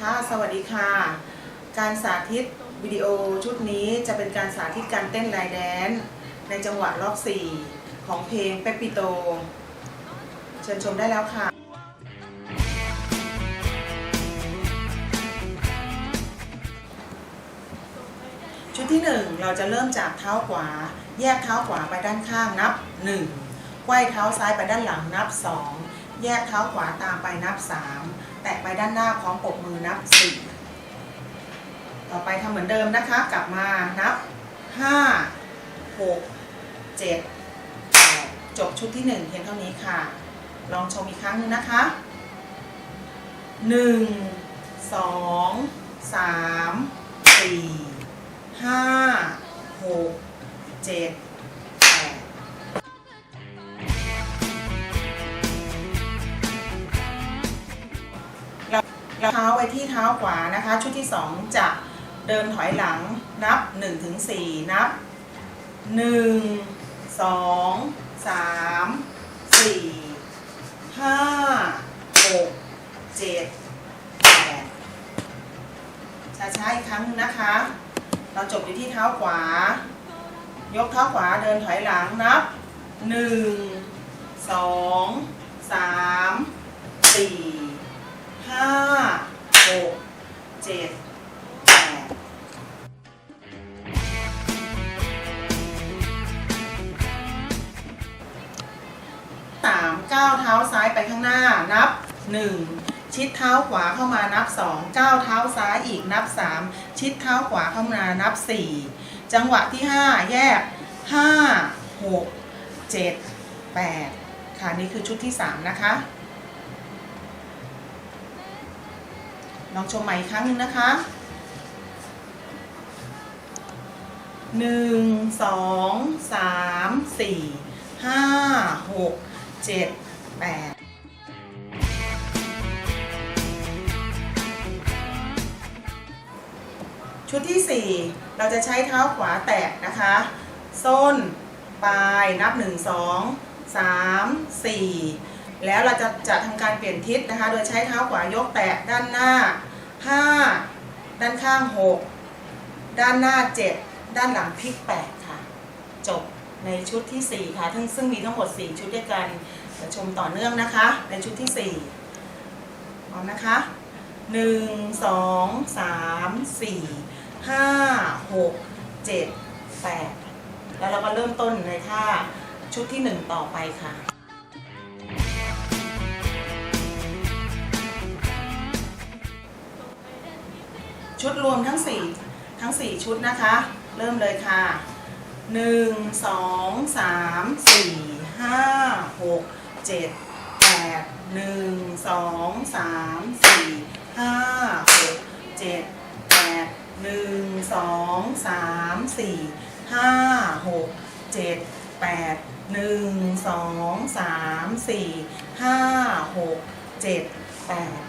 ค่ะ สวัสดีค่ะ การสาธิตวิดีโอชุดนี้จะเป็นการสาธิตการเต้นไลน์แดน ในจังหวะล็อกสี่ของเพลงเปปปิโต เชิญชมได้แล้วค่ะชุดที่ 1 เราจะเริ่มจากเท้าขวา แยกเท้าขวาไปด้านข้างนับ 1 ไขว้เท้าซ้ายไปด้านหลังนับ 2 แยกเท้าขวาตามไปนับ 3 แตะไปด้านหน้าพร้อมปกมือนับ 4 ต่อไปทำเหมือนเดิมนะคะ กลับมานับ 5 6 7 8 จบชุดที่ 1 เพียงเท่านี้ค่ะ ลองชมอีกครั้งนึงนะคะ 1 2 3 4 5 6 7 เท้าไว้ที่เท้าขวานะคะ ชุดที่สองจะเดินถอยหลังนับ1นถึงสนับ 1 2 3 4 5 6 7 8ช้าๆอีกครั้งหนึงนะคะ เราจบอยู่ที่เท้าขวา ยกเท้าขวาเดินถอยหลังนับ 1 2 3 4 8สามก้าวเท้าซ้ายไปข้างหน้านับ 1 ชิดเท้าขวาเข้ามานับ2ก้าวเท้าซ้ายอีกนับ 3 ชิดเท้าขวาเข้ามานับ 4 จังหวะที่ 5 แยก 5 6 7 8 ค่ะนี่คือชุดที่ 3 นะคะลองชมใหม่อีกครั้งหนึงนะคะหนึ่งสองสามสี่ห้าหก เจ็ดแปดชุดที่ 4 เราจะใช้เท้าขวาแตะนะคะ ส้น ปลาย นับ 1 2 3 4 แล้วเราจะจะทำการเปลี่ยนทิศนะคะ โดยใช้เท้าขวายกแตะด้านหน้า 5 ด้านข้าง 6 ด้านหน้า 7 ด้านหลังพลิก 8 ค่ะ จบ ในชุดที่ 4 ค่ะทั้งซึ่งมีทั้งหมด 4 ชุดด้วยกันชมต่อเนื่องนะคะ ในชุดที่ 4 พร้อมนะคะ 1 2 3 4 5 6 7 8 แล้วเราก็เริ่มต้นในท่าชุดที่ 1 ต่อไปค่ะชุดรวมทั้ง 4 ทั้ง 4 ชุดนะคะ เริ่มเลยค่ะ หนึ่งสองสามสี่ห้าหกเจ็ดแปดหนึ่งสองสามสี่ห้าหกเจ็ดแปดหนึ่งสองสามสี่ห้าหกเจ็ดแปดหนึ่งสองสามสี่ห้าหกเจ็ดแปด